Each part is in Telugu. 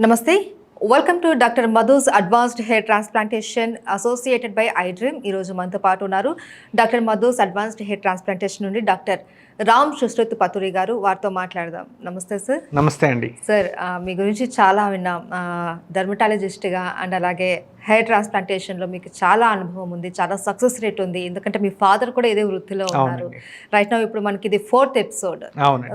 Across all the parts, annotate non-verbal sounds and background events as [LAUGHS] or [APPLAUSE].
నమస్తే. Welcome to doctor Madhu's advanced hair transplantation associated by I dream ఈరోజు మనతో పాటు ఉన్నారు doctor Madhu's advanced hair transplantation నుండి డాక్టర్ రామ్ సుశ్రుత్ పతురి గారు వారితో మాట్లాడదాం. నమస్తే సార్. నమస్తే అండి. సార్ మీ గురించి చాలా విన్నాం. డర్మటాలజిస్ట్గా అండ్ అలాగే హెయిర్ ట్రాన్స్ప్లాంటేషన్లో మీకు చాలా అనుభవం ఉంది చాలా సక్సెస్ రేట్ ఉంది. ఎందుకంటే మీ ఫాదర్ కూడా ఇదే వృత్తిలో ఉన్నారు. రైట్ నా ఇప్పుడు మనకి ఇది ఫోర్త్ ఎపిసోడ్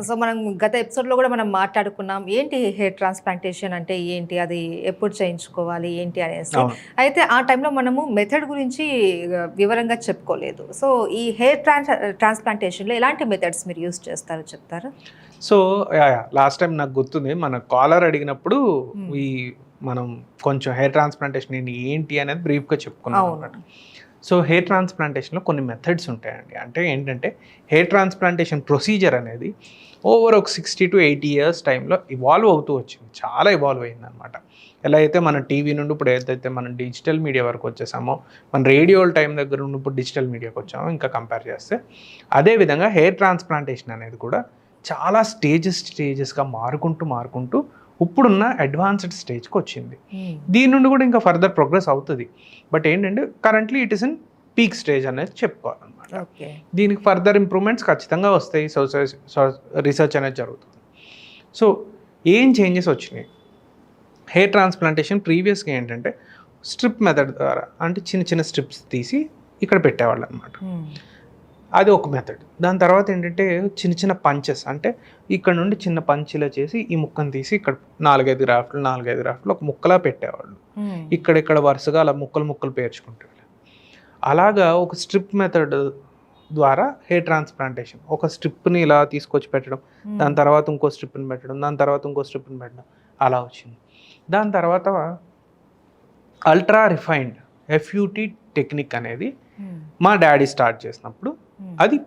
సో మనం గత ఎపిసోడ్లో కూడా మనం మాట్లాడుకున్నాం ఏంటి హెయిర్ ట్రాన్స్ప్లాంటేషన్ అంటే ఏంటి? అది ఎప్పుడు చేయించుకోవాలి? ఏంటి అనేసి. అయితే ఆ టైంలో మనము మెథడ్ గురించి వివరంగా చెప్పుకోలేదు. సో ఈ హెయిర్ ట్రాన్స్ ట్రాన్స్ప్లాంటేషన్లో ఎలాంటి మెథడ్స్ మీరు యూస్ చేస్తారో చెప్తారా సో లాస్ట్ టైం నాకు గుర్తుంది మన కాలర్ అడిగినప్పుడు Hmm. ఈ మనం కొంచెం హెయిర్ ట్రాన్స్ప్లాంటేషన్ ఏంటి అనేది బ్రీఫ్గా చెప్పుకున్నాం అవును. అనమాట సో హెయిర్ ట్రాన్స్ప్లాంటేషన్లో కొన్ని మెథడ్స్ ఉంటాయండి అంటే ఏంటంటే హెయిర్ ట్రాన్స్ప్లాంటేషన్ ప్రొసీజర్ అనేది ఓవర్ ఒక సిక్స్టీ టు ఎయిటీ ఇయర్స్ టైంలో ఇవాల్వ్ అవుతూ వచ్చింది. చాలా ఇవాల్వ్ అయిందనమాట ఎలా అయితే మన టీవీ నుండి ఇప్పుడు ఏదైతే మనం డిజిటల్ మీడియా వరకు వచ్చేసామో మన రేడియో టైం దగ్గర నుండి ఇప్పుడు డిజిటల్ మీడియాకి వచ్చామో ఇంకా కంపేర్ చేస్తే అదేవిధంగా హెయిర్ ట్రాన్స్ప్లాంటేషన్ అనేది కూడా చాలా స్టేజెస్ స్టేజెస్గా మారుకుంటూ మారుకుంటూ ఇప్పుడున్న అడ్వాన్స్డ్ స్టేజ్కి వచ్చింది. దీని నుండి కూడా ఇంకా ఫర్దర్ ప్రోగ్రెస్ అవుతుంది. బట్ ఏంటంటే currently it is in peak stage అనేది చెప్పుకోవాలన్నమాట. దీనికి ఫర్దర్ ఇంప్రూవ్మెంట్స్ ఖచ్చితంగా వస్తాయి. రీసెర్చ్ అనేది జరుగుతుంది. సో ఏం చేంజెస్ వచ్చినాయి? హెయిర్ ట్రాన్స్ప్లాంటేషన్ ప్రీవియస్గా ఏంటంటే స్ట్రిప్ మెథడ్ ద్వారా అంటే చిన్న చిన్న స్ట్రిప్స్ తీసి ఇక్కడ పెట్టేవాళ్ళు అనమాట అది ఒక మెథడ్. దాని తర్వాత ఏంటంటే చిన్న చిన్న పంచెస్ అంటే ఇక్కడ నుండి చిన్న పంచిలా చేసి ఈ ముక్కను తీసి ఇక్కడ నాలుగైదు గ్రాఫ్లు నాలుగైదు గ్రాఫ్లు ఒక ముక్కలా పెట్టేవాళ్ళు. ఇక్కడిక్కడ వరుసగా అలా ముక్కలు ముక్కలు పేర్చుకుంటారు. అలాగా ఒక స్ట్రిప్ మెథడ్ ద్వారా హెయిర్ ట్రాన్స్ప్లాంటేషన్. ఒక స్ట్రిప్ని ఇలా తీసుకొచ్చి పెట్టడం దాని తర్వాత ఇంకో స్ట్రిప్ని పెట్టడం దాని తర్వాత ఇంకో స్ట్రిప్ని పెట్టడం అలా వచ్చింది. దాని తర్వాత అల్ట్రా రిఫైన్డ్ ఎఫ్యూటీ టెక్నిక్ అనేది మా డాడీ స్టార్ట్ చేసినప్పుడు అది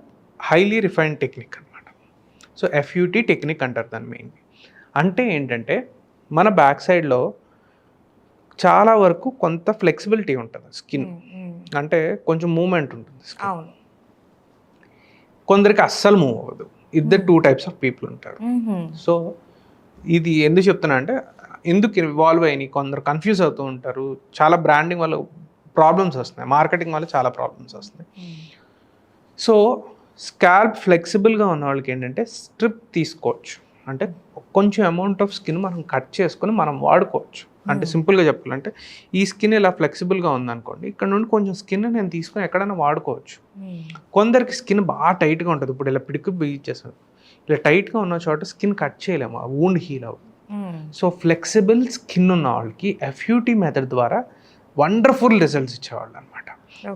హైలీ రిఫైన్డ్ టెక్నిక్ అనమాట సో ఎఫ్యూటీ టెక్నిక్ అంటారు దాన్ని మెయిన్ అంటే ఏంటంటే మన బ్యాక్ సైడ్లో చాలా వరకు కొంత ఫ్లెక్సిబిలిటీ ఉంటుంది స్కిన్. అంటే కొంచెం మూమెంట్ ఉంటుంది. అవును. కొందరికి అస్సలు మూవ్ అవ్వదు. ఇద్దరు టూ టైప్స్ ఆఫ్ పీపుల్ ఉంటారు. సో ఇది ఎందుకు చెప్తున్నా అంటే ఎందుకు ఇవాల్వ్ అయినాయి? కొందరు కన్ఫ్యూజ్ అవుతూ ఉంటారు. చాలా బ్రాండింగ్ వల్ల ప్రాబ్లమ్స్ వస్తున్నాయి. మార్కెటింగ్ వల్ల చాలా ప్రాబ్లమ్స్ వస్తున్నాయి. సో స్కాల్ప్ ఫ్లెక్సిబుల్గా ఉన్న వాళ్ళకి ఏంటంటే స్ట్రిప్ తీసుకోవచ్చు. అంటే కొంచెం అమౌంట్ ఆఫ్ స్కిన్ మనం కట్ చేసుకొని మనం వాడుకోవచ్చు. అంటే సింపుల్గా చెప్పాలంటే ఈ స్కిన్ ఇలా ఫ్లెక్సిబుల్గా ఉందనుకోండి ఇక్కడ నుండి కొంచెం స్కిన్ నేను తీసుకొని ఎక్కడైనా వాడుకోవచ్చు. కొందరికి స్కిన్ బాగా టైట్గా ఉంటుంది. ఇప్పుడు ఇలా పిడికి బిగించేస్తాను ఇలా టైట్గా ఉన్న చోట స్కిన్ కట్ చేయలేము. ఆ వూండ్ హీల్ అవ్వదు. సో ఫ్లెక్సిబుల్ స్కిన్ ఉన్న వాళ్ళకి ఎఫ్యూటీ మెథడ్ ద్వారా వండర్ఫుల్ రిజల్ట్స్ ఇచ్చేవాళ్ళు అనమాట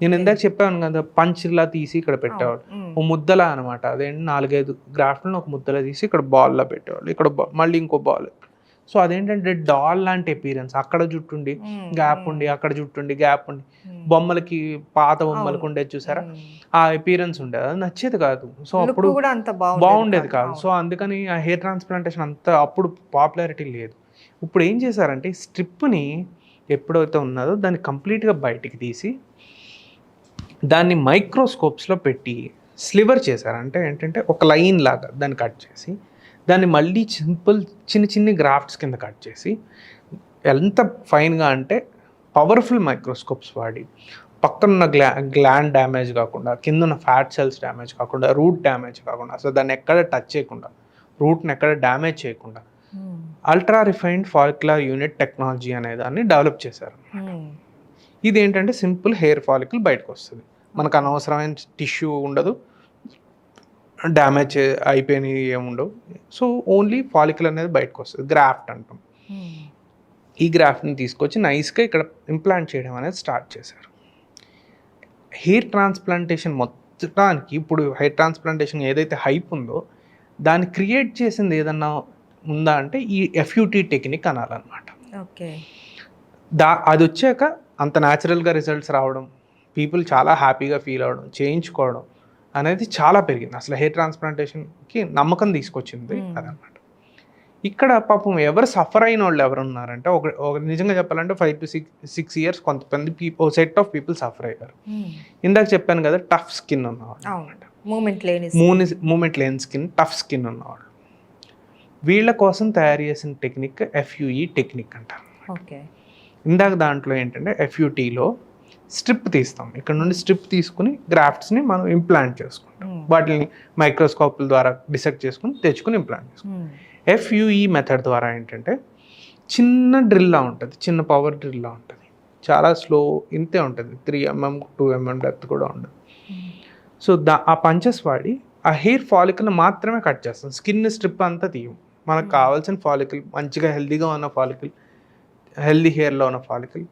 నేను ఇందాక చెప్పాను కదా పంచ్లా తీసి ఇక్కడ పెట్టేవాళ్ళు. ఓ ముద్దలా అనమాట అదేంటి? నాలుగైదు గ్రాఫ్లను ఒక ముద్దలా తీసి ఇక్కడ బాల్లా పెట్టేవాళ్ళు. ఇక్కడ మళ్ళీ ఇంకో బాల్. సో అదేంటంటే డాల్ లాంటి అపీరెన్స్ అక్కడ జుట్టుండి గ్యాప్ ఉండి అక్కడ జుట్టుండి గ్యాప్ ఉండి బొమ్మలకి పాత బొమ్మలకు ఉండేది చూసారా? ఆ అపీరెన్స్ ఉండేది. అది నచ్చేది కాదు. సో అప్పుడు బాగుండేది కాదు. సో అందుకని ఆ హెయిర్ ట్రాన్స్ప్లాంటేషన్ అంత అప్పుడు పాపులారిటీ లేదు. ఇప్పుడు ఏం చేశారంటే స్ట్రిప్ని ఎప్పుడైతే ఉన్నదో దాన్ని కంప్లీట్గా బయటికి తీసి దాన్ని మైక్రోస్కోప్స్లో పెట్టి స్లివర్ చేశారు. అంటే ఏంటంటే ఒక లైన్ లాగా దాన్ని కట్ చేసి దాన్ని మళ్ళీ సింపుల్ చిన్న చిన్ని గ్రాఫ్ట్స్ కింద కట్ చేసి ఎంత ఫైన్గా అంటే పవర్ఫుల్ మైక్రోస్కోప్స్ వాడి పక్కనున్న గ్లా గ్లాండ్ డ్యామేజ్ కాకుండా కింద ఉన్న ఫ్యాట్ సెల్స్ డ్యామేజ్ కాకుండా రూట్ డ్యామేజ్ కాకుండా అసలు దాన్ని ఎక్కడ టచ్ చేయకుండా రూట్ని ఎక్కడ డ్యామేజ్ చేయకుండా ultra refined follicular unit technology అనే దాన్ని డెవలప్ చేశారు ఇది ఏంటంటే సింపుల్ హెయిర్ ఫాలికల్ బయటకు వస్తుంది. మనకు అనవసరమైన టిష్యూ ఉండదు. డ్యామేజ్ అయిపోయినవి ఏముండవు. సో ఓన్లీ ఫాలికల్ అనేది బయటకు వస్తుంది. గ్రాఫ్ట్ అంటాం. ఈ గ్రాఫ్ట్ని తీసుకొచ్చి నైస్గా ఇక్కడ ఇంప్లాంట్ చేయడం అనేది స్టార్ట్ చేశారు. హెయిర్ ట్రాన్స్ప్లాంటేషన్ మొత్తానికి ఇప్పుడు హెయిర్ ట్రాన్స్ప్లాంటేషన్ ఏదైతే హైప్ ఉందో దాన్ని క్రియేట్ చేసింది ఏదన్నా ఉందా అంటే ఈ ఎఫ్యూటీ టెక్నిక్ అనాలన్నమాట. ఓకే. దా అది వచ్చాక అంత న్యాచురల్గా రిజల్ట్స్ రావడం పీపుల్ చాలా హ్యాపీగా ఫీల్ అవ్వడం చేయించుకోవడం అనేది చాలా పెరిగింది. అసలు హెయిర్ ట్రాన్స్ప్లాంటేషన్కి నమ్మకం తీసుకొచ్చింది Hmm. అదనమాట. ఇక్కడ పాపం ఎవరు సఫర్ అయిన వాళ్ళు ఎవరు ఉన్నారంటే ఒక ఒక నిజంగా చెప్పాలంటే five to six six years కొంతమంది people set of people suffer అయ్యారు. ఇందాక చెప్పాను కదా టఫ్ స్కిన్ ఉన్నవాళ్ళు మూమెంట్ లేని మూమెంట్ లేని స్కిన్ టఫ్ స్కిన్ ఉన్నవాళ్ళు. వీళ్ళ కోసం తయారు చేసిన టెక్నిక్ ఎఫ్యుఈ టెక్నిక్ అంటారు ఓకే. ఇందాక దాంట్లో ఏంటంటే ఎఫ్యూటీలో స్ట్రిప్ తీస్తాం. ఇక్కడ నుండి స్ట్రిప్ తీసుకుని గ్రాఫ్ట్స్ని మనం ఇంప్లాంట్ చేసుకుంటాం. వాటిని మైక్రోస్కోప్ల ద్వారా డిసెక్ట్ చేసుకుని తెచ్చుకుని ఇంప్లాంట్ చేసుకుంటాం. ఎఫ్యుఈ మెథడ్ ద్వారా ఏంటంటే చిన్న డ్రిల్లా ఉంటుంది. చిన్న పవర్ డ్రిల్లా ఉంటుంది. చాలా స్లో ఇంతే ఉంటుంది. Three mm two mm depth కూడా ఉండదు. సో దా ఆ పంచెస్ వాడి ఆ హెయిర్ ఫాలికల్ని మాత్రమే కట్ చేస్తాం. స్కిన్ స్ట్రిప్ అంతా తీయం. మనకు కావాల్సిన ఫాలికల్ మంచిగా హెల్తీగా ఉన్న ఫాలికల్ హెల్దీ హెయిర్లో ఉన్న ఫాలికల్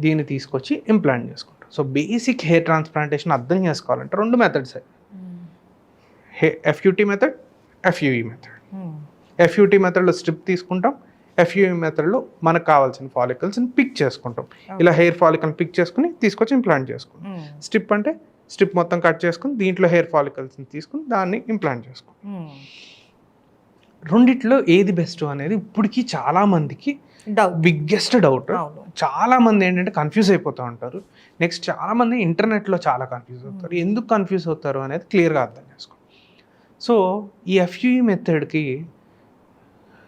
దీన్ని తీసుకొచ్చి ఇంప్లాంట్ చేసుకుంటాం సో బేసిక్ హెయిర్ ట్రాన్స్ప్లాంటేషన్ అర్థం చేసుకోవాలంటే రెండు మెథడ్స్ హే FUT method FUE method FUT మెథడ్లో స్ట్రిప్ తీసుకుంటాం. ఎఫ్యూఈ మెథడ్లో మనకు కావాల్సిన ఫాలికల్స్ని పిక్ చేసుకుంటాం. ఇలా హెయిర్ ఫాలికల్ని పిక్ చేసుకుని తీసుకొచ్చి ఇంప్లాంట్ చేసుకుంటాం. స్ట్రిప్ అంటే స్ట్రిప్ మొత్తం కట్ చేసుకుని దీంట్లో హెయిర్ ఫాలికల్స్ని తీసుకుని దాన్ని ఇంప్లాంట్ చేసుకుంటాం. రెండిట్లో ఏది బెస్ట్ అనేది ఇప్పటికీ చాలా మందికి డౌట్ బిగ్గెస్ట్ డౌట్ చాలా మంది ఏంటంటే కన్ఫ్యూజ్ అయిపోతూ ఉంటారు. నెక్స్ట్ చాలా మంది ఇంటర్నెట్లో చాలా కన్ఫ్యూజ్ అవుతారు. ఎందుకు కన్ఫ్యూజ్ అవుతారు అనేది క్లియర్గా అర్థం చేసుకో. సో ఈ ఎఫ్యూఈ మెథడ్కి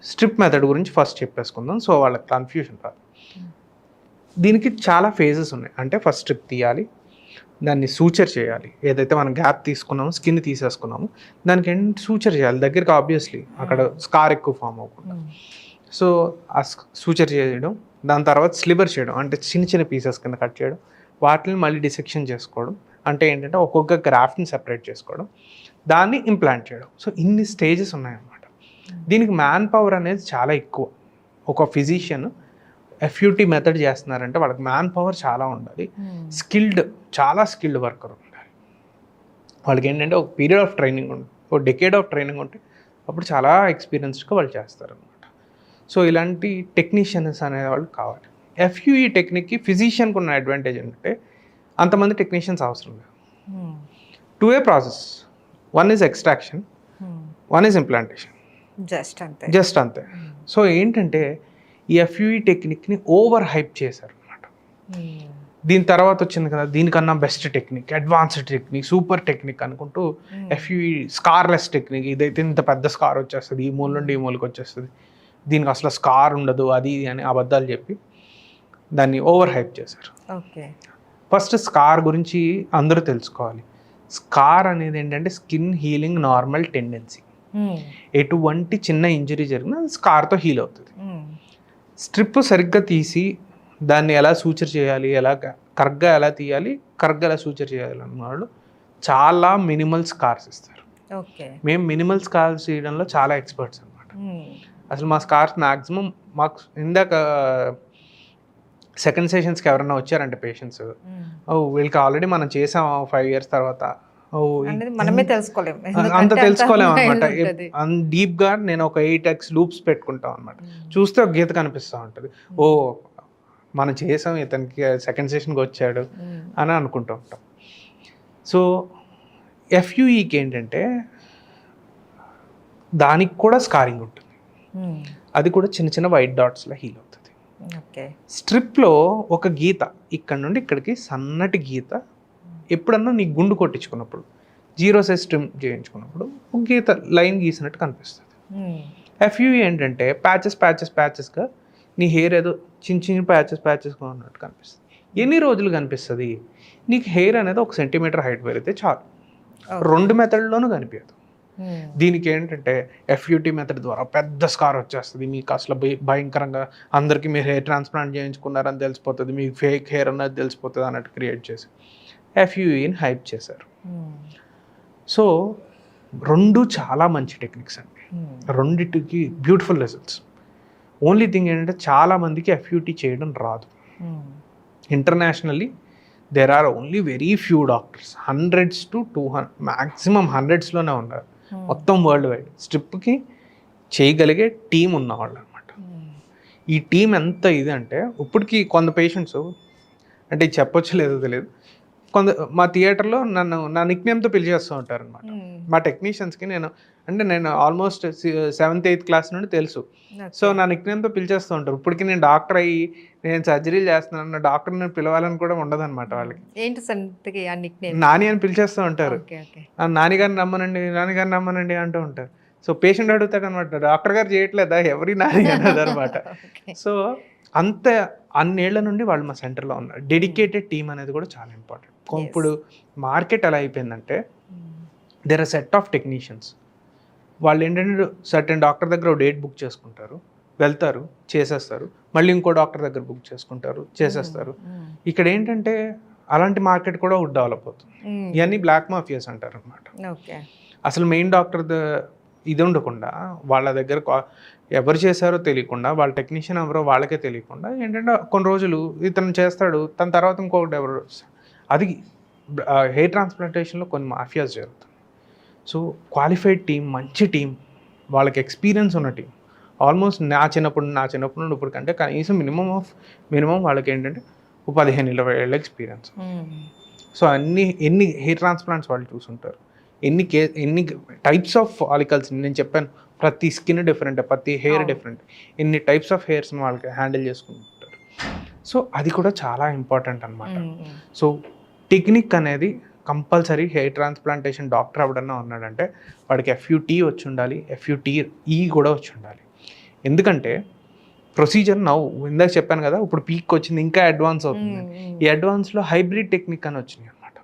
స్ట్రిప్ మెథడ్ గురించి ఫస్ట్ చెప్పేసుకుందాం. సో వాళ్ళకి కన్ఫ్యూజన్ రాదు. దీనికి చాలా ఫేజెస్ ఉన్నాయి. అంటే ఫస్ట్ స్ట్రిప్ తీయాలి. దాన్ని సూచర్ చేయాలి. ఏదైతే మనం గ్యాప్ తీసుకున్నామో స్కిన్ తీసేసుకున్నామో దానికి ఏంటి సూచర్ చేయాలి? దగ్గరికి ఆబ్వియస్లీ అక్కడ స్కార్ ఎక్కువ ఫామ్ అవ్వకుండా. సో ఆ సూచర్ చేయడం దాని తర్వాత స్లిబర్ చేయడం అంటే చిన్న చిన్న పీసెస్ కింద కట్ చేయడం వాటిని మళ్ళీ డిసెక్షన్ చేసుకోవడం అంటే ఏంటంటే ఒక్కొక్క గ్రాఫ్ట్ని సెపరేట్ చేసుకోవడం దాన్ని ఇంప్లాంట్ చేయడం. సో ఇన్ని స్టేజెస్ ఉన్నాయన్నమాట. దీనికి మ్యాన్ పవర్ అనేది చాలా ఎక్కువ. ఒక ఫిజిషియన్ ఎఫ్యూటీ మెథడ్ చేస్తున్నారంటే వాళ్ళకి మ్యాన్ పవర్ చాలా ఉండాలి. స్కిల్డ్ చాలా స్కిల్డ్ వర్కర్ ఉండాలి. వాళ్ళకి ఏంటంటే ఒక పీరియడ్ ఆఫ్ ట్రైనింగ్ ఉంటుంది ఒక డెకేడ్ ఆఫ్ ట్రైనింగ్ ఉంటే అప్పుడు చాలా ఎక్స్పీరియన్స్డ్గా వాళ్ళు చేస్తారు. సో ఇలాంటి టెక్నీషియన్స్ అనే వాళ్ళు కావాలి. ఎఫ్యూఈ టెక్నిక్కి ఫిజిషియన్కి ఉన్న అడ్వాంటేజ్ ఏంటంటే అంతమంది టెక్నీషియన్స్ అవసరం లేదు. Two a process one is extraction one is implantation just అంతే. జస్ట్ అంతే. సో ఏంటంటే ఈ ఎఫ్యూఈ టెక్నిక్ని ఓవర్ హైప్ చేశారు అనమాట దీని తర్వాత వచ్చింది కదా దీనికన్నా best technique advanced technique super technique అనుకుంటూ ఎఫ్యూఈ స్కార్లెస్ టెక్నిక్ ఇదైతే ఇంత పెద్ద స్కార్ వచ్చేస్తుంది ఈ మూల నుండి ఈ మూలకి వచ్చేస్తుంది. దీనికి అసలు స్కార్ ఉండదు అది అని అబద్ధాలు చెప్పి దాన్ని ఓవర్ హైప్ చేశారు. ఓకే. ఫస్ట్ స్కార్ గురించి అందరూ తెలుసుకోవాలి. స్కార్ అనేది ఏంటంటే స్కిన్ హీలింగ్ నార్మల్ టెండెన్సీ. ఎటువంటి చిన్న ఇంజరీ జరిగినా అది స్కార్తో హీల్ అవుతుంది. స్ట్రిప్ సరిగ్గా తీసి దాన్ని ఎలా సూచర్ చేయాలి ఎలా కరెక్ట్గా ఎలా తీయాలి కరెక్ట్గా ఎలా సూచర్ చేయాలి అన్న వాళ్ళు చాలా మినిమల్ స్కార్స్ ఇస్తారు. ఓకే. మేము మినిమల్ స్కార్స్ చేయడంలో చాలా ఎక్స్పర్ట్స్ అనమాట అసలు మా స్కార్స్ మ్యాక్సిమం మాకు ఇందాక సెకండ్ సెషన్స్కి ఎవరైనా వచ్చారంటే పేషెంట్స్. ఓ వీళ్ళకి ఆల్రెడీ మనం చేసాం ఫైవ్ ఇయర్స్ తర్వాత. మనమే తెలుసుకోలేము అంత తెలుసుకోలేము అనమాట ఉంటది. డీప్గా నేను ఒక ఎయిట్ ఎక్స్ లూప్స్ పెట్టుకుంటాం అనమాట చూస్తే ఒక గీత కనిపిస్తూ ఉంటుంది. ఓ మనం చేసాం ఇతనికి సెకండ్ సెషన్కి వచ్చాడు. అని అనుకుంటూ ఉంటాం. సో ఎఫ్యూఈకి ఏంటంటే దానికి కూడా స్కారింగ్ ఉంటుంది. అది కూడా చిన్న చిన్న వైట్ డాట్స్లో హీల్ అవుతుంది ఓకే స్ట్రిప్లో ఒక గీత ఇక్కడ నుండి ఇక్కడికి సన్నటి గీత ఎప్పుడన్నా నీ గుండు కొట్టించుకున్నప్పుడు జీరో సైజ్ స్ట్రిమ్ చేయించుకున్నప్పుడు ఒక గీత లైన్ గీసినట్టు కనిపిస్తుంది. ఎఫ్యూ ఏంటంటే ప్యాచెస్ ప్యాచెస్ ప్యాచెస్గా నీ హెయిర్ ఏదో చిన్న చిన్న ప్యాచెస్ ప్యాచెస్గా ఉన్నట్టు కనిపిస్తుంది ఎన్ని రోజులు కనిపిస్తుంది నీకు హెయిర్ అనేది ఒక సెంటీమీటర్ హైట్ పెరిగితే చాలు. రెండు మెథడ్లోనూ కనిపించదు. దీనికి ఏంటంటే ఎఫ్యూటీ మెథడ్ ద్వారా పెద్ద స్కార్ వచ్చేస్తుంది మీకు అసలు భయ- భయంకరంగా అందరికీ మీరు హెయిర్ ట్రాన్స్ప్లాంట్ చేయించుకున్నారని తెలిసిపోతుంది మీకు ఫేక్ హెయిర్ అన్నది తెలిసిపోతుంది అన్నట్టు క్రియేట్ చేసి ఎఫ్యూఈని హైప్ చేశారు మ్మ్. సో రెండు చాలా మంచి టెక్నిక్స్ అండి మ్మ్. రెండిటికి బ్యూటిఫుల్ రిజల్ట్స్ ఓన్లీ థింగ్ ఏంటంటే చాలా మందికి ఎఫ్యూటీ చేయడం రాదు. Internationally there are only very few doctors hundreds to two hundred maximum హండ్రెడ్స్లోనే ఉన్నారు. మొత్తం వరల్డ్ వైడ్ స్ట్రిప్కి చేయగలిగే టీం ఉన్నవాళ్ళు అనమాట మ్మ్. ఈ టీం ఎంత ఇది అంటే ఇప్పటికి కొంత పేషెంట్స్ అంటే చెప్పొచ్చు లేదో తెలియదు. కొంత మా థియేటర్లో నన్ను నా నిక్నేమ్తో పిలిచేస్తూ ఉంటారు అనమాట. మా టెక్నీషియన్స్కి నేను అంటే నేను ఆల్మోస్ట్ సెవెంత్ ఎయిత్ క్లాస్ నుండి తెలుసు. సో నా నిక్నేమ్తో పిలిచేస్తూ ఉంటారు. ఇప్పటికి నేను డాక్టర్ అయ్యి నేను సర్జరీలు చేస్తున్నాను నా డాక్టర్ నేను పిలవాలని కూడా ఉండదన్నమాట వాళ్ళకి. ఏంటి సంతకి ఆ నిక్ నేమ్? నాని అని పిలిచేస్తూ ఉంటారు. ఓకే ఆ నాన్నగారిని నమ్మనండి నాన్నగారిని నమ్మనండి అంటూ ఉంటారు. సో పేషెంట్ అడుగుతాడు అనమాట డాక్టర్ గారు చేయట్లేదా? ఎవరి [LAUGHS] అన్నది అనమాట. సో అంత అన్నేళ్ళ నుండి వాళ్ళు మా సెంటర్లో ఉన్నారు. డెడికేటెడ్ టీమ్ అనేది కూడా చాలా ఇంపార్టెంట్. ఇప్పుడు మార్కెట్ ఎలా అయిపోయిందంటే. There are set of technicians వాళ్ళు ఏంటంటే సర్టెన్ డాక్టర్ దగ్గర డేట్ బుక్ చేసుకుంటారు వెళ్తారు చేసేస్తారు మళ్ళీ ఇంకో డాక్టర్ దగ్గర బుక్ చేసుకుంటారు చేసేస్తారు Mm. ఇక్కడ ఏంటంటే అలాంటి మార్కెట్ కూడా డెవలప్ అవుతుంది Mm. ఇవన్నీ బ్లాక్ మాఫియాస్ అంటారు అనమాట. అసలు మెయిన్ డాక్టర్ ఇది ఉండకుండా వాళ్ళ దగ్గర కా- ఎవరు చేశారో తెలియకుండా వాళ్ళ టెక్నీషియన్ ఎవరో వాళ్ళకే తెలియకుండా ఏంటంటే కొన్ని రోజులు ఇతను చేస్తాడు తన తర్వాత ఇంకొకటి ఎవరు. అది హెయిర్ ట్రాన్స్ప్లాంటేషన్లో కొన్ని మాఫియాస్ జరుగుతాయి సో క్వాలిఫైడ్ టీం మంచి టీం వాళ్ళకి ఎక్స్పీరియన్స్ ఉన్న టీం ఆల్మోస్ట్ నా చిన్నప్పుడు నా చిన్నప్పుడు నుండి ఇప్పుడు కంటే కనీసం మినిమం ఆఫ్ మినిమం వాళ్ళకి ఏంటంటే ఒక పదిహేను ఇరవై ఏళ్ళ ఎక్స్పీరియన్స్. సో అన్ని ఎన్ని హెయిర్ ట్రాన్స్ప్లాంట్స్ వాళ్ళు చూసుంటారు ఎన్ని కే ఎన్ని టైప్స్ ఆఫ్ ఫాలికల్స్ నేను చెప్పాను ప్రతి స్కిన్ డిఫరెంట్ ప్రతి హెయిర్. డిఫరెంట్ ఎన్ని టైప్స్ ఆఫ్ హెయిర్స్ని వాళ్ళకి హ్యాండిల్ చేసుకుంటారు సో అది కూడా చాలా ఇంపార్టెంట్ అనమాట. సో టెక్నిక్ అనేది కంపల్సరీ హెయిర్ ట్రాన్స్ప్లాంటేషన్ డాక్టర్ ఎవడన్నా ఉన్నాడంటే వాడికి ఎఫ్యూటీ వచ్చి ఉండాలి ఎఫ్యూటీ ఈ కూడా వచ్చి ఉండాలి ఎందుకంటే ప్రొసీజర్ నవ్వు ఇందాక చెప్పాను కదా ఇప్పుడు పీక్ వచ్చింది ఇంకా అడ్వాన్స్ అవుతుంది. ఈ అడ్వాన్స్లో హైబ్రిడ్ టెక్నిక్ అని వచ్చినాయి అనమాట.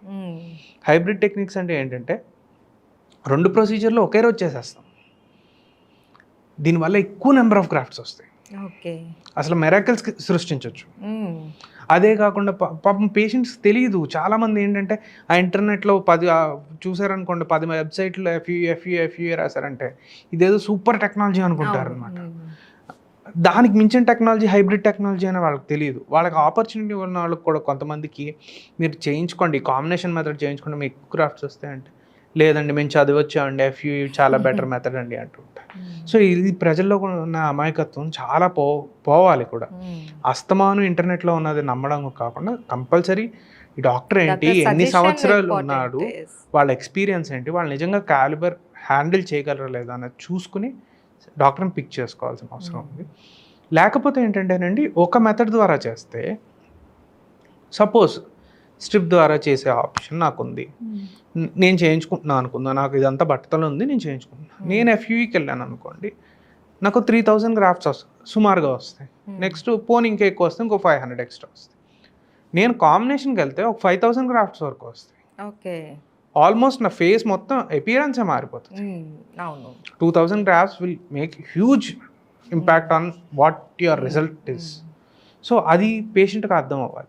హైబ్రిడ్ టెక్నిక్స్ అంటే ఏంటంటే రెండు ప్రొసీజర్లో ఒకే రోజు చేసేస్తాం దీనివల్ల ఎక్కువ నెంబర్ ఆఫ్ గ్రాఫ్ట్స్ వస్తాయి. అసలు మెరాకిల్స్ సృష్టించవచ్చు. అదే కాకుండా పాపం పేషెంట్స్ తెలియదు చాలామంది ఏంటంటే ఆ ఇంటర్నెట్లో పది చూసారనుకోండి పది వెబ్సైట్లో ఎఫ్యూ ఎఫ్యూ ఎఫ్యూ రాశారంటే ఇదేదో సూపర్ టెక్నాలజీ అనుకుంటారు అనమాట. దానికి మించిన టెక్నాలజీ హైబ్రిడ్ టెక్నాలజీ అని వాళ్ళకి తెలియదు వాళ్ళకి ఆపర్చునిటీ ఉన్న వాళ్ళకి కూడా కొంతమందికి మీరు చేయించుకోండి కాంబినేషన్ మెథడ్ చేయించుకోండి మీకు ఎక్కువ క్రాఫ్ట్స్ వస్తాయంటే. లేదండి మేము చదివచ్చామండి ఎఫ్యూ చాలా బెటర్ మెథడ్ [LAUGHS] అండి అంటుంటారు Mm. సో ఇది ప్రజల్లో కూడా ఉన్న అమాయకత్వం చాలా పో పోవాలి కూడా Mm. అస్తమానం ఇంటర్నెట్లో ఉన్నది నమ్మడం కాకుండా కంపల్సరీ ఈ డాక్టర్ ఏంటి ఎన్ని సంవత్సరాలు ఉన్నాడు. వాళ్ళ ఎక్స్పీరియన్స్ ఏంటి వాళ్ళు నిజంగా క్యాలిబర్ హ్యాండిల్ చేయగలరా లేదా అనేది చూసుకుని డాక్టర్ని పిక్ చేసుకోవాల్సిన అవసరం Hmm. ఉంది లేకపోతే ఏంటంటేనండి ఒక మెథడ్ ద్వారా చేస్తే సపోజ్ స్ట్రిప్ ద్వారా చేసే ఆప్షన్ నాకు ఉంది Mm. న- నేను చేయించుకుంటున్నాను అనుకుందా? నాకు ఇదంతా బట్టతలు ఉంది నేను చేయించుకుంటున్నాను Hmm. నేను ఎఫ్యూకి వెళ్ళాను అనుకోండి నాకు త్రీ థౌజండ్ గ్రాఫ్ట్స్ వస్తాయి సుమారుగా వస్తాయి. నెక్స్ట్ పోనీ ఇంకా ఎక్కువ వస్తే ఇంకో ఫైవ్ హండ్రెడ్ ఎక్స్ట్రా వస్తాయి. నేను కాంబినేషన్కి వెళ్తే ఒక ఫైవ్ థౌసండ్ గ్రాఫ్ట్స్ వరకు వస్తాయి. Okay. ఆల్మోస్ట్ నా ఫేస్ మొత్తం అపియరెన్సే మారిపోతుంది. అవును. Two thousand grafts will make huge impact on what your result is so అది పేషెంట్కి అర్థం అవ్వాలి.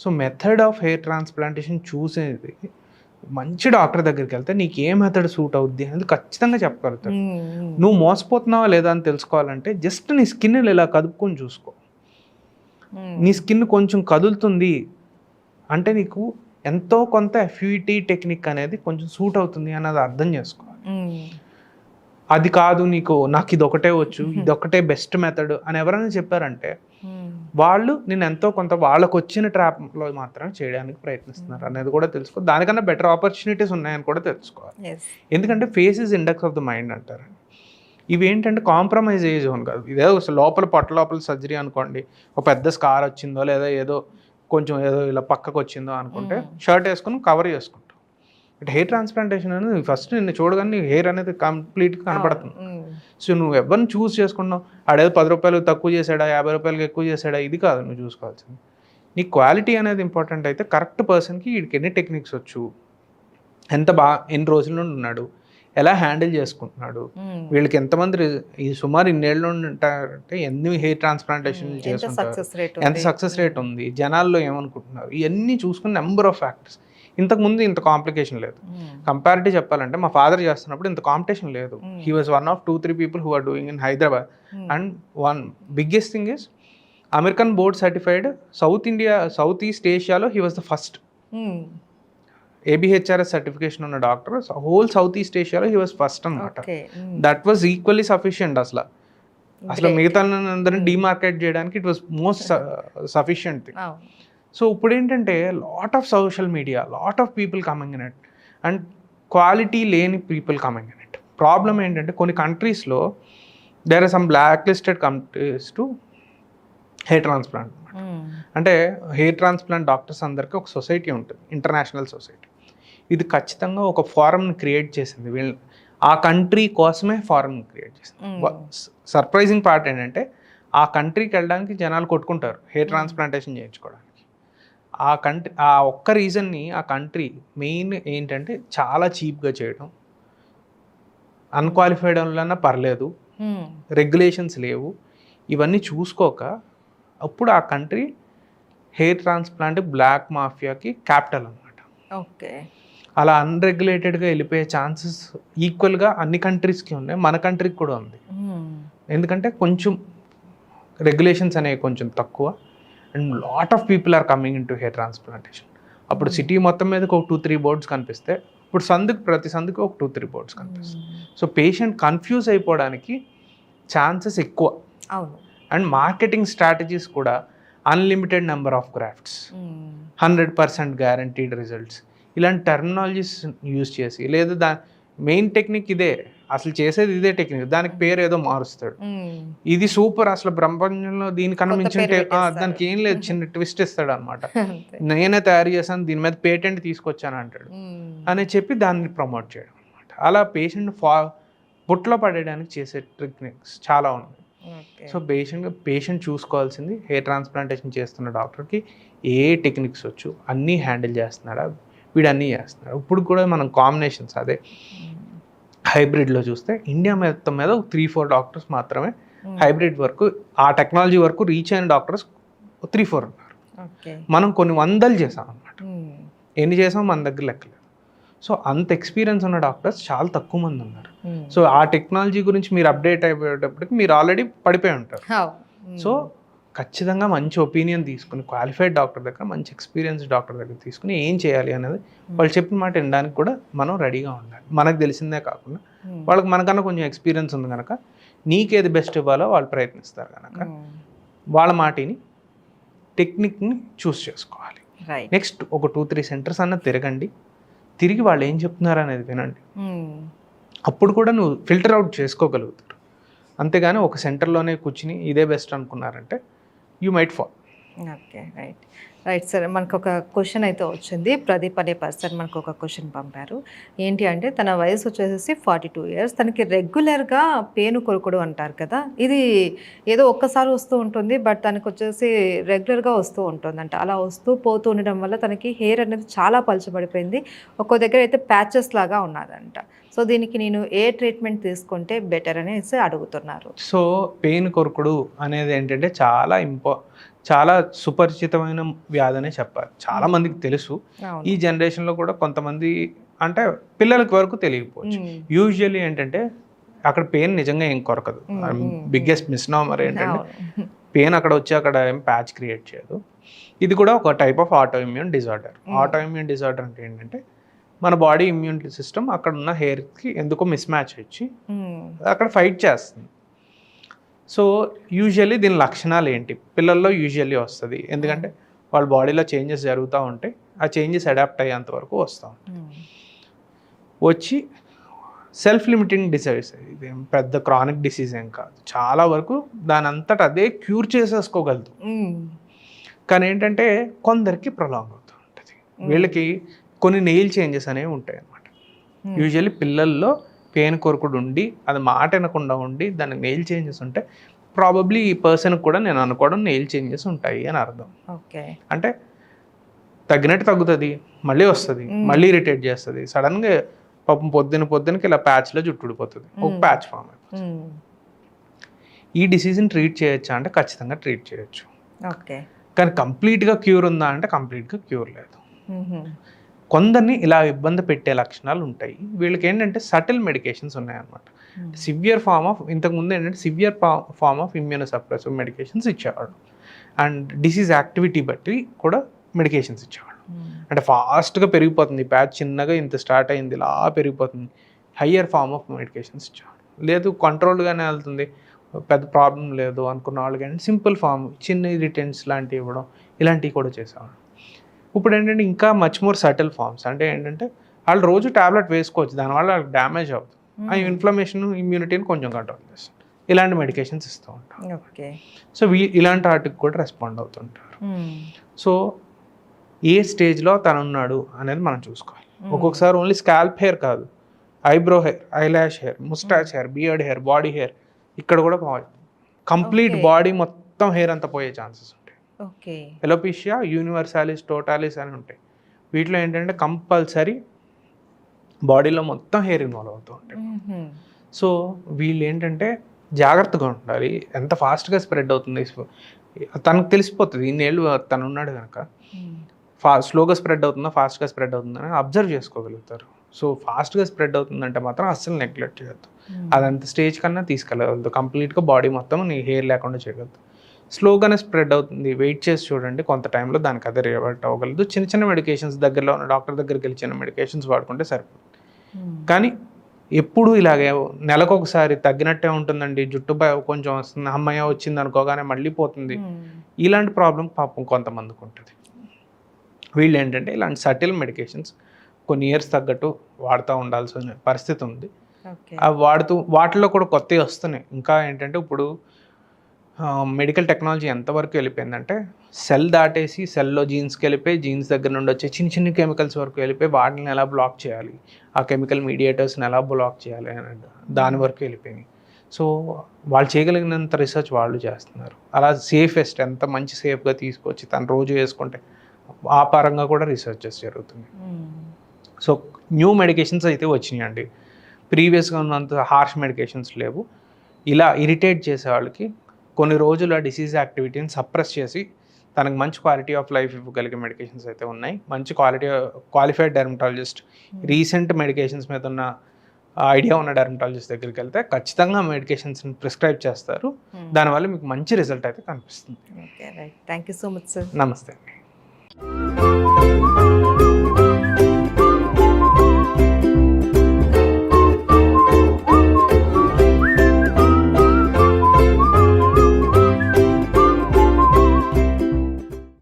So method of hair transplantation చూసేది మంచి డాక్టర్ దగ్గరికి వెళ్తే నీకు ఏ మెథడ్ సూట్ అవుద్ది అనేది ఖచ్చితంగా చెప్పగలుగుతాడు. నువ్వు మోసపోతున్నావా లేదా అని తెలుసుకోవాలంటే జస్ట్ నీ స్కిన్ ఇలా కదుపుకొని చూసుకో. నీ స్కిన్ కొంచెం కదులుతుంది అంటే నీకు ఎంతో కొంత ఎఫ్యూటీ టెక్నిక్ అనేది కొంచెం సూట్ అవుతుంది అన్నది అర్థం చేసుకోవాలి. అది కాదు నీకు నాకు ఇది ఒకటే వచ్చు ఇది ఒకటే బెస్ట్ మెథడ్ అని ఎవరైనా చెప్పారంటే. వాళ్ళు నేను ఎంతో కొంత వాళ్ళకు వచ్చిన ట్రాప్లో మాత్రం చేయడానికి ప్రయత్నిస్తున్నారు అనేది కూడా తెలుసుకో దానికన్నా బెటర్ ఆపర్చునిటీస్ ఉన్నాయని కూడా తెలుసుకోవాలి. ఎందుకంటే face is index of the mind అంటారు ఇవి ఏంటంటే కాంప్రమైజ్ అయ్యే జోన్ కాదు ఇదే లోపల పొట్ట లోపల సర్జరీ అనుకోండి ఒక పెద్ద స్కార్ వచ్చిందో లేదా ఏదో కొంచెం ఏదో ఇలా పక్కకు వచ్చిందో అనుకుంటే. షర్ట్ వేసుకుని కవర్ చేసుకుంటాం ఇట్ హెయిర్ ట్రాన్స్ప్లాంటేషన్ అనేది ఫస్ట్ నిన్ను చూడగానే హెయిర్ అనేది కంప్లీట్గా కనపడుతుంది. సో నువ్వు ఎవరిని చూస్ చేసుకున్నావు? ఆడేదో పది రూపాయలు తక్కువ చేశాడా యాభై రూపాయలకి ఎక్కువ చేశాడా? ఇది కాదు నువ్వు చూసుకోవాల్సింది. నీ క్వాలిటీ అనేది ఇంపార్టెంట్ అయితే కరెక్ట్ పర్సన్కి వీడికి ఎన్ని టెక్నిక్స్ వచ్చు? ఎంత బాగా ఎన్ని రోజుల నుండి ఉన్నాడు? ఎలా హ్యాండిల్ చేసుకుంటున్నాడు. వీళ్ళకి ఎంతమంది ఈ సుమారు ఇన్నేళ్ళు నుండి ఉంటారంటే ఎన్ని హెయిర్ ట్రాన్స్ప్లాంటేషన్ రేట్ ఎంత సక్సెస్ రేట్ ఉంది? జనాల్లో ఏమనుకుంటున్నారు? ఇవన్నీ చూసుకుని నెంబర్ ఆఫ్ ఫ్యాక్టర్స్ ఇంతకుముందు ఇంత కాంప్లికేషన్ లేదు. కంపారిటివ్ చెప్పాలంటే మా ఫాదర్ చేస్తున్నప్పుడు ఇంత కాంపిటీషన్ లేదు. He was one of two three people who are doing in Hyderabad and one biggest thing is American board certified south India south east ఏషియాలో he was the first ABHRS certification ఉన్న డాక్టర్ హోల్ సౌత్ ఈస్ట్ ఏషియాలో హీ వాజ్ ఫస్ట్ అనమాట దట్ వాజ్ ఈక్వల్లీ సఫిషియంట్ అసలు. అసలు మిగతా అందరిని డిమార్కెట్ చేయడానికి it was most sufficient thing so ఇప్పుడు ఏంటంటే lot of social media lot of people coming in it and quality లేని people coming in it problem ఏంటంటే కొన్ని కంట్రీస్లో there are some black listed countries to hair transplant అంటే హెయిర్ ట్రాన్స్ప్లాంట్ డాక్టర్స్ అందరికీ ఒక సొసైటీ ఉంటుంది. ఇంటర్నేషనల్ సొసైటీ ఇది ఖచ్చితంగా ఒక ఫారంని క్రియేట్ చేసింది. వీళ్ళ ఆ కంట్రీ కోసమే ఫారెన్ క్రియేట్ చేసింది. సర్ప్రైజింగ్ పార్ట్ ఏంటంటే ఆ కంట్రీకి వెళ్ళడానికి జనాలు కొట్టుకుంటారు. హెయిర్ ట్రాన్స్ప్లాంటేషన్ చేయించుకోవడానికి. ఆ కంట్రీ ఆ ఒక్క రీజన్ని ఆ కంట్రీ మెయిన్ ఏంటంటే చాలా చీప్గా చేయడం అన్క్వాలిఫైడ్ వల్లన్నా పర్లేదు. రెగ్యులేషన్స్ లేవు. ఇవన్నీ చూసుకోక అప్పుడు ఆ కంట్రీ హెయిర్ ట్రాన్స్ప్లాంట్ బ్లాక్ మాఫియాకి క్యాపిటల్ అనమాట ఓకే. అలా అన్రెగ్యులేటెడ్గా వెళ్ళిపోయే ఛాన్సెస్ ఈక్వల్గా అన్ని కంట్రీస్కి ఉన్నాయి. మన కంట్రీకి కూడా ఉంది. ఎందుకంటే కొంచెం రెగ్యులేషన్స్ అనేవి కొంచెం తక్కువ. And lot of people are coming in to hair transplantation. అప్పుడు సిటీ మొత్తం మీదకి ఒక టూ త్రీ బోర్డ్స్ కనిపిస్తే ఇప్పుడు సందుకు ప్రతి సందుకు ఒక టూ త్రీ బోర్డ్స్ కనిపిస్తాయి. సో పేషెంట్ కన్ఫ్యూజ్ అయిపోవడానికి ఛాన్సెస్ ఎక్కువ. అవును. అండ్ మార్కెటింగ్ స్ట్రాటజీస్ కూడా unlimited number of grafts hundred percent guaranteed results. ఇలాంటి టెర్మినాలజీస్ యూజ్ చేసి లేదా దా మెయిన్ టెక్నిక్ ఇదే అసలు చేసేది ఇదే టెక్నిక్. దానికి పేరు ఏదో మారుస్తాడు. ఇది సూపర్ అసలు ప్రపంచంలో దీనికన్నా కొత్త మించిన. దానికి ఏం లేదు చిన్న ట్విస్ట్ ఇస్తాడు అనమాట [LAUGHS] నేనే తయారు చేశాను దీని మీద పేటెంట్ తీసుకొచ్చాను అంటాడు. అని చెప్పి దాన్ని ప్రమోట్ చేయడం అనమాట అలా పేషెంట్ ఫా బుట్లో పడేయడానికి చేసే టెక్నిక్స్ చాలా ఉన్నాయి. సో పేషెంట్ పేషెంట్ చూసుకోవాల్సింది హెయిర్ ట్రాన్స్ప్లాంటేషన్ చేస్తున్న డాక్టర్కి ఏ టెక్నిక్స్ వచ్చు అన్నీ హ్యాండిల్ చేస్తున్నాడా వీడు అన్నీ చేస్తున్నాడు. ఇప్పుడు కూడా మనం కాంబినేషన్స్ అదే. హైబ్రిడ్లో చూస్తే ఇండియా మొత్తం మీద త్రీ ఫోర్ డాక్టర్స్ మాత్రమే హైబ్రిడ్ వరకు ఆ టెక్నాలజీ వరకు రీచ్ అయిన డాక్టర్స్ త్రీ ఫోర్ ఉన్నారు. మనం కొన్ని వందలు చేసాం అనమాట ఎన్ని చేసాం? మన దగ్గర లెక్కలేదు సో అంత ఎక్స్పీరియన్స్ ఉన్న డాక్టర్స్ చాలా తక్కువ మంది ఉన్నారు. సో ఆ టెక్నాలజీ గురించి మీరు అప్డేట్ అయిపోయేటప్పటికి మీరు ఆల్రెడీ పడిపోయి ఉంటారు. సో ఖచ్చితంగా మంచి ఒపీనియన్ తీసుకుని క్వాలిఫైడ్ డాక్టర్ దగ్గర మంచి ఎక్స్పీరియన్స్ డాక్టర్ దగ్గర తీసుకుని ఏం చేయాలి అనేది వాళ్ళు చెప్పిన మాట వినడానికి కూడా మనం రెడీగా ఉండాలి. మనకు తెలిసిందే కాకుండా వాళ్ళకి మనకన్నా కొంచెం ఎక్స్పీరియన్స్ ఉంది కనుక నీకేది బెస్ట్ ఇవ్వాలో వాళ్ళు ప్రయత్నిస్తారు కనుక వాళ్ళ మాటిని టెక్నిక్ని చూస్ చేసుకోవాలి. నెక్స్ట్ ఒక టూ త్రీ సెంటర్స్ అన్న తిరగండి. తిరిగి వాళ్ళు ఏం చెప్తున్నారు అనేది వినండి. అప్పుడు కూడా నువ్వు ఫిల్టర్ అవుట్ చేసుకోగలుగుతారు. అంతేగాని ఒక సెంటర్లోనే కూర్చుని ఇదే బెస్ట్ అనుకున్నారంటే you might fall okay right. Right sir మనకు ఒక క్వశ్చన్ అయితే వచ్చింది. ప్రదీప్ అనే పర్సన్ మనకు ఒక క్వశ్చన్ పంపారు. ఏంటి అంటే తన వయసు వచ్చేసి ఫార్టీ టూ ఇయర్స్. తనకి రెగ్యులర్గా పేను కొరుకుడు అంటారు కదా ఇది ఏదో ఒక్కసారి వస్తూ ఉంటుంది బట్ తనకు వచ్చేసి రెగ్యులర్గా వస్తూ ఉంటుంది అంట అలా వస్తూ పోతూ ఉండడం వల్ల తనకి హెయిర్ అనేది చాలా పలచబడిపోయింది. ఒక్కో దగ్గర అయితే ప్యాచెస్ లాగా ఉన్నదంట. సో దీనికి నేను ఏ ట్రీట్మెంట్ తీసుకుంటే బెటర్ అనేసి అడుగుతున్నారు. సో పెయిన్ కొరుకుడు అనేది ఏంటంటే చాలా ఇంపా చాలా సుపరిచితమైన వ్యాధి అనే చెప్పాలి. చాలా మందికి తెలుసు. ఈ జనరేషన్లో కూడా కొంతమంది అంటే పిల్లలకి వరకు తెలియకపోవచ్చు. యూజువల్లీ ఏంటంటే అక్కడ పెయిన్ నిజంగా ఏం కొరకదు. బిగ్గెస్ట్ మిస్నామర్ ఏంటంటే అవును. [LAUGHS] పెయిన్ అక్కడ వచ్చి అక్కడ ఏం ప్యాచ్ క్రియేట్ చేయదు. ఇది కూడా ఒక type of auto immune disorder. Auto immune disorder అంటే ఏంటంటే మన బాడీ ఇమ్యూన్ సిస్టమ్ అక్కడ ఉన్న హెయిర్కి ఎందుకో మిస్ మ్యాచ్ వచ్చి. అక్కడ ఫైట్ చేస్తుంది. సో యూజువల్లీ దీని లక్షణాలు ఏంటి? పిల్లల్లో యూజువల్లీ వస్తుంది. ఎందుకంటే వాళ్ళ బాడీలో చేంజెస్ జరుగుతూ ఉంటాయి ఆ చేంజెస్ అడాప్ట్ అయ్యేంత వరకు వస్తాం మ్మ్. వచ్చి సెల్ఫ్ లిమిటింగ్ డిసీజ్ ఇది పెద్ద క్రానిక్ డిసీజ్ ఏం కాదు. చాలా వరకు దాని అంతట అదే క్యూర్ చేసేసుకోగలదు. మ్మ్. కానీ ఏంటంటే కొందరికి ప్రొలాంగ్ అవుతూ ఉంటుంది. వీళ్ళకి కొన్ని నెయిల్ చేంజెస్ అనేవి ఉంటాయి అన్నమాట. యూజువల్లీ పిల్లల్లో పెయిన్ కొరకుడు ఉండి అది మాట వినకుండా ఉండి దానికి నెయిల్ చేంజెస్ ఉంటే ప్రాబబ్లీ ఈ పర్సన్కి కూడా నేను అనుకోవడం నెయిల్ చేంజెస్ ఉంటాయి అని అర్థం ఓకే అంటే తగ్గినట్టు తగ్గుతుంది మళ్ళీ వస్తుంది. మళ్ళీ ఇరిటేట్ చేస్తుంది సడన్గా పాపం పొద్దున పొద్దునకి ఇలా ప్యాచ్లో జుట్టు ఊడిపోతుంది ఒక. ప్యాచ్ ఫామ్ అయిపోతుంది. ఈ డిసీజ్ని ట్రీట్ చేయొచ్చా అంటే ఖచ్చితంగా ట్రీట్ చేయొచ్చు ఓకే కానీ కంప్లీట్గా క్యూర్ ఉందా అంటే కంప్లీట్గా క్యూర్ లేదు. కొందరిని ఇలా ఇబ్బంది పెట్టే లక్షణాలు ఉంటాయి. వీళ్ళకి ఏంటంటే సటిల్ మెడికేషన్స్ ఉన్నాయన్నమాట. మ్మ్. సివియర్ ఫామ్ ఆఫ్ ఇంతకుముందు ఏంటంటే severe form of immuno suppressive medications ఇచ్చేవాడు అండ్ డిసీజ్ యాక్టివిటీ బట్టి కూడా మెడికేషన్స్ ఇచ్చేవాడు మ్మ్. అంటే ఫాస్ట్గా పెరిగిపోతుంది. ప్యాచ్ చిన్నగా ఇంత స్టార్ట్ అయింది ఇలా పెరిగిపోతుంది. హయ్యర్ ఫామ్ ఆఫ్ మెడికేషన్స్ ఇచ్చేవాడు లేదు కంట్రోల్గానే వెళ్తుంది. పెద్ద ప్రాబ్లం లేదు అనుకున్న వాళ్ళకి ఏంటంటే సింపుల్ ఫామ్ చిన్న ఇరిటెంట్స్ లాంటివి ఇవ్వడం ఇలాంటివి కూడా చేసేవాడు ఇప్పుడు ఏంటంటే ఇంకా మచ్ మోర్ సటిల్ ఫామ్స్ అంటే ఏంటంటే వాళ్ళు రోజు టాబ్లెట్ వేసుకోవచ్చు. దానివల్ల వాళ్ళకి డ్యామేజ్ అవుతుంది. ఆ ఇన్ఫ్లమేషన్ ఇమ్యూనిటీని కొంచెం కంట్రోల్ చేస్తుంది. ఇలాంటి మెడికేషన్స్ ఇస్తూ ఉంటాం ఓకే. సో వీ ఇలాంటి వాటికి కూడా రెస్పాండ్ అవుతుంటారు. మ్మ్. సో ఏ స్టేజ్లో తను ఉన్నాడు అనేది మనం చూసుకోవాలి. మ్మ్. ఒక్కొక్కసారి ఓన్లీ స్కాల్ప్ హెయిర్ కాదు. Eyebrow hair eyelash hair moustache hair beard hair body hair ఇక్కడ కూడా కంప్లీట్. బాడీ మొత్తం హెయిర్ అంతా పోయే ఛాన్సెస్ ఉంటాయి. ఎలోపిషియా యూనివర్సాలిస్ టోటాలిస్ అని ఉంటాయి. వీటిలో ఏంటంటే కంపల్సరీ బాడీలో మొత్తం హెయిర్ ఇన్వాల్వ్ అవుతూ ఉంటాయి. సో వీళ్ళు ఏంటంటే జాగ్రత్తగా ఉండాలి. ఎంత ఫాస్ట్గా స్ప్రెడ్ అవుతుంది. తనకు తెలిసిపోతుంది. ఇన్నేళ్ళు తను ఉన్నాడు కనుక ఫా స్లోగా స్ప్రెడ్ అవుతుందా ఫాస్ట్గా స్ప్రెడ్ అవుతుందని అబ్జర్వ్ చేసుకోగలుగుతారు. సో ఫాస్ట్గా స్ప్రెడ్ అవుతుందంటే మాత్రం అస్సలు నెగ్లెక్ట్ చేయొద్దు. అదంత స్టేజ్ కన్నా తీసుకెళ్ళగలదు కంప్లీట్గా బాడీ మొత్తం నీ హెయిర్ లేకుండా చేయగలదు. స్లోగానే స్ప్రెడ్ అవుతుంది. వెయిట్ చేసి చూడండి. కొంత టైంలో దానికి అదే రివర్ట్ అవ్వగలదు. చిన్న చిన్న మెడికేషన్స్ దగ్గరలో ఉన్న డాక్టర్ దగ్గరికి వెళ్ళి చిన్న మెడికేషన్స్ వాడుకుంటే సరిపోతుంది. కానీ ఎప్పుడు ఇలాగే నెలకు ఒకసారి తగ్గినట్టే ఉంటుందండి. జుట్టు కొంచెం వస్తుంది. అమ్మయ్య వచ్చింది అనుకోగానే మళ్ళీ పోతుంది. ఇలాంటి ప్రాబ్లం పాపం కొంతమందికి ఉంటుంది. వీళ్ళు ఏంటంటే ఇలాంటి సటిల్ మెడికేషన్స్ కొన్ని ఇయర్స్ తగ్గట్టు వాడుతూ ఉండాల్సిన పరిస్థితి ఉంది. అవి వాడుతూ వాటిలో కూడా కొత్తవి వస్తున్నాయి. ఇంకా ఏంటంటే ఇప్పుడు మెడికల్ టెక్నాలజీ ఎంతవరకు వెళ్ళిపోయిందంటే సెల్ దాటేసి సెల్లో జీన్స్కి వెళ్ళిపోయి జీన్స్ దగ్గర నుండి వచ్చే చిన్న చిన్న కెమికల్స్ వరకు వెళ్ళిపోయి వాటిని ఎలా బ్లాక్ చేయాలి? ఆ కెమికల్ మీడియేటర్స్ని ఎలా బ్లాక్ చేయాలి అని దాని వరకు వెళ్ళిపోయినాయి. సో వాళ్ళు చేయగలిగినంత రీసెర్చ్ వాళ్ళు చేస్తున్నారు. అలా సేఫెస్ట్ ఎంత మంచి సేఫ్గా తీసుకొచ్చి తను రోజు వేసుకుంటే ఆ పరంగా కూడా రీసెర్చెస్ జరుగుతుంది సో న్యూ మెడికేషన్స్ అయితే వచ్చినాయండి. ప్రీవియస్గా ఉన్నంత హార్ష్ మెడికేషన్స్ లేవు. ఇలా ఇరిటేట్ చేసే వాళ్ళకి కొన్ని రోజుల డిసీజ్ యాక్టివిటీని సప్రెస్ చేసి తనకు మంచి క్వాలిటీ ఆఫ్ లైఫ్ ఇవ్వగలిగే మెడికేషన్స్ అయితే ఉన్నాయి. మంచి quality qualified dermatologist recent medications మీద ఉన్న ఐడియా ఉన్న డెర్మటాలజిస్ట్ దగ్గరికి వెళ్తే ఖచ్చితంగా మెడికేషన్స్ని ప్రిస్క్రైబ్ చేస్తారు. దానివల్ల మీకు మంచి రిజల్ట్ అయితే కనిపిస్తుంది. Thank you so much sir నమస్తే. అండి